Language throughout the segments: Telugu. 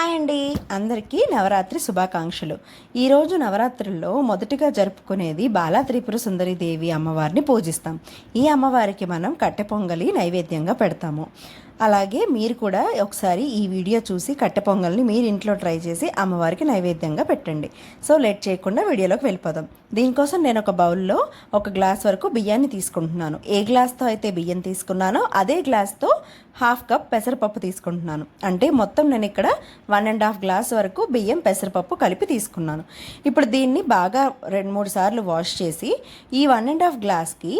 హాయ్ అండి అందరికీ నవరాత్రి శుభాకాంక్షలు. ఈరోజు నవరాత్రుల్లో మొదటిగా జరుపుకునేది బాలా త్రిపుర సుందరి దేవి అమ్మవారిని పూజిస్తాం. ఈ అమ్మవారికి మనం కట్టె పొంగలి నైవేద్యంగా పెడతాము. అలాగే మీరు కూడా ఒకసారి ఈ వీడియో చూసి కట్టె పొంగల్ని మీరు ఇంట్లో ట్రై చేసి అమ్మవారికి నైవేద్యంగా పెట్టండి. సో లేట్ చేయకుండా వీడియోలోకి వెళ్ళిపోదాం. దీనికోసం నేను ఒక బౌల్లో ఒక గ్లాస్ వరకు బియ్యాన్ని తీసుకుంటున్నాను. ఏ గ్లాస్తో అయితే బియ్యం తీసుకున్నానో అదే గ్లాస్తో హాఫ్ కప్ పెసరపప్పు తీసుకుంటున్నాను. అంటే మొత్తం నేను ఇక్కడ వన్ అండ్ హాఫ్ గ్లాస్ వరకు బియ్యం పెసరపప్పు కలిపి తీసుకున్నాను. ఇప్పుడు దీన్ని బాగా రెండు మూడు సార్లు వాష్ చేసి ఈ వన్ అండ్ హాఫ్ గ్లాస్కి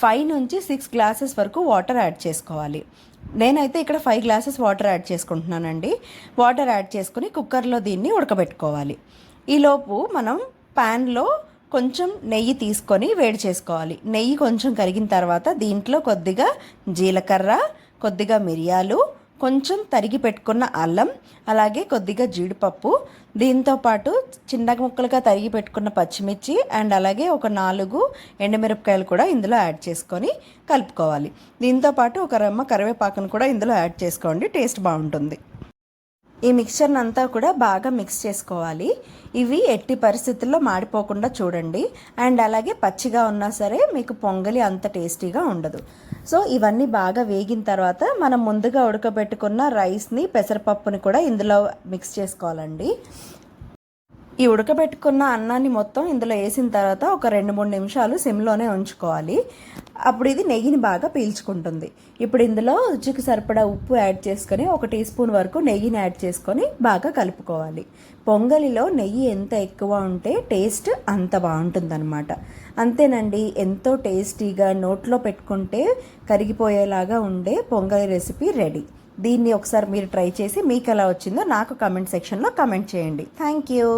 ఫైవ్ నుంచి సిక్స్ గ్లాసెస్ వరకు వాటర్ యాడ్ చేసుకోవాలి. నేనైతే ఇక్కడ ఫైవ్ గ్లాసెస్ వాటర్ యాడ్ చేసుకుంటున్నానండి. వాటర్ యాడ్ చేసుకుని కుక్కర్లో దీన్ని ఉడకబెట్టుకోవాలి. ఈలోపు మనం ప్యాన్లో కొంచెం నెయ్యి తీసుకొని వేడి చేసుకోవాలి. నెయ్యి కొంచెం కరిగిన తర్వాత దీంట్లో కొద్దిగా జీలకర్ర కొద్దిగా మిరియాలు కొంచెం తరిగి పెట్టుకున్న అల్లం అలాగే కొద్దిగా జీడిపప్పు దీంతో పాటు చిన్న ముక్కలుగా తరిగి పెట్టుకున్న పచ్చిమిర్చి అండ్ అలాగే ఒక నాలుగు ఎండుమిరపకాయలు కూడా ఇందులో యాడ్ చేసుకొని కలుపుకోవాలి. దీంతో పాటు ఒక రెమ్మ కరివేపాకును కూడా ఇందులో యాడ్ చేసుకోండి టేస్ట్ బాగుంటుంది. ఈ మిక్చర్ని అంతా కూడా బాగా మిక్స్ చేసుకోవాలి. ఇవి ఎట్టి పరిస్థితుల్లో మాడిపోకుండా చూడండి. అండ్ అలాగే పచ్చిగా ఉన్నా సరే మీకు పొంగలి అంత టేస్టీగా ఉండదు. సో ఇవన్నీ బాగా వేగిన తర్వాత మనం ముందుగా ఉడకబెట్టుకున్న రైస్ని పెసరపప్పుని కూడా ఇందులో మిక్స్ చేసుకోవాలండి. ఈ ఉడకబెట్టుకున్న అన్నాన్ని మొత్తం ఇందులో వేసిన తర్వాత ఒక రెండు మూడు నిమిషాలు సిమ్లోనే ఉంచుకోవాలి. అప్పుడు ఇది నెయ్యిని బాగా పీల్చుకుంటుంది. ఇప్పుడు ఇందులో రుచికి సరిపడా ఉప్పు యాడ్ చేసుకొని ఒక టీ స్పూన్ వరకు నెయ్యిని యాడ్ చేసుకొని బాగా కలుపుకోవాలి. పొంగలిలో నెయ్యి ఎంత ఎక్కువ ఉంటే టేస్ట్ అంత బాగుంటుందన్నమాట. అంతేనండి ఎంతో టేస్టీగా నోట్లో పెట్టుకుంటే కరిగిపోయేలాగా ఉండే పొంగలి రెసిపీ రెడీ. దీన్ని ఒకసారి మీరు ట్రై చేసి మీకు ఎలా వచ్చిందో నాకు కమెంట్ సెక్షన్లో కమెంట్ చేయండి. Thank you.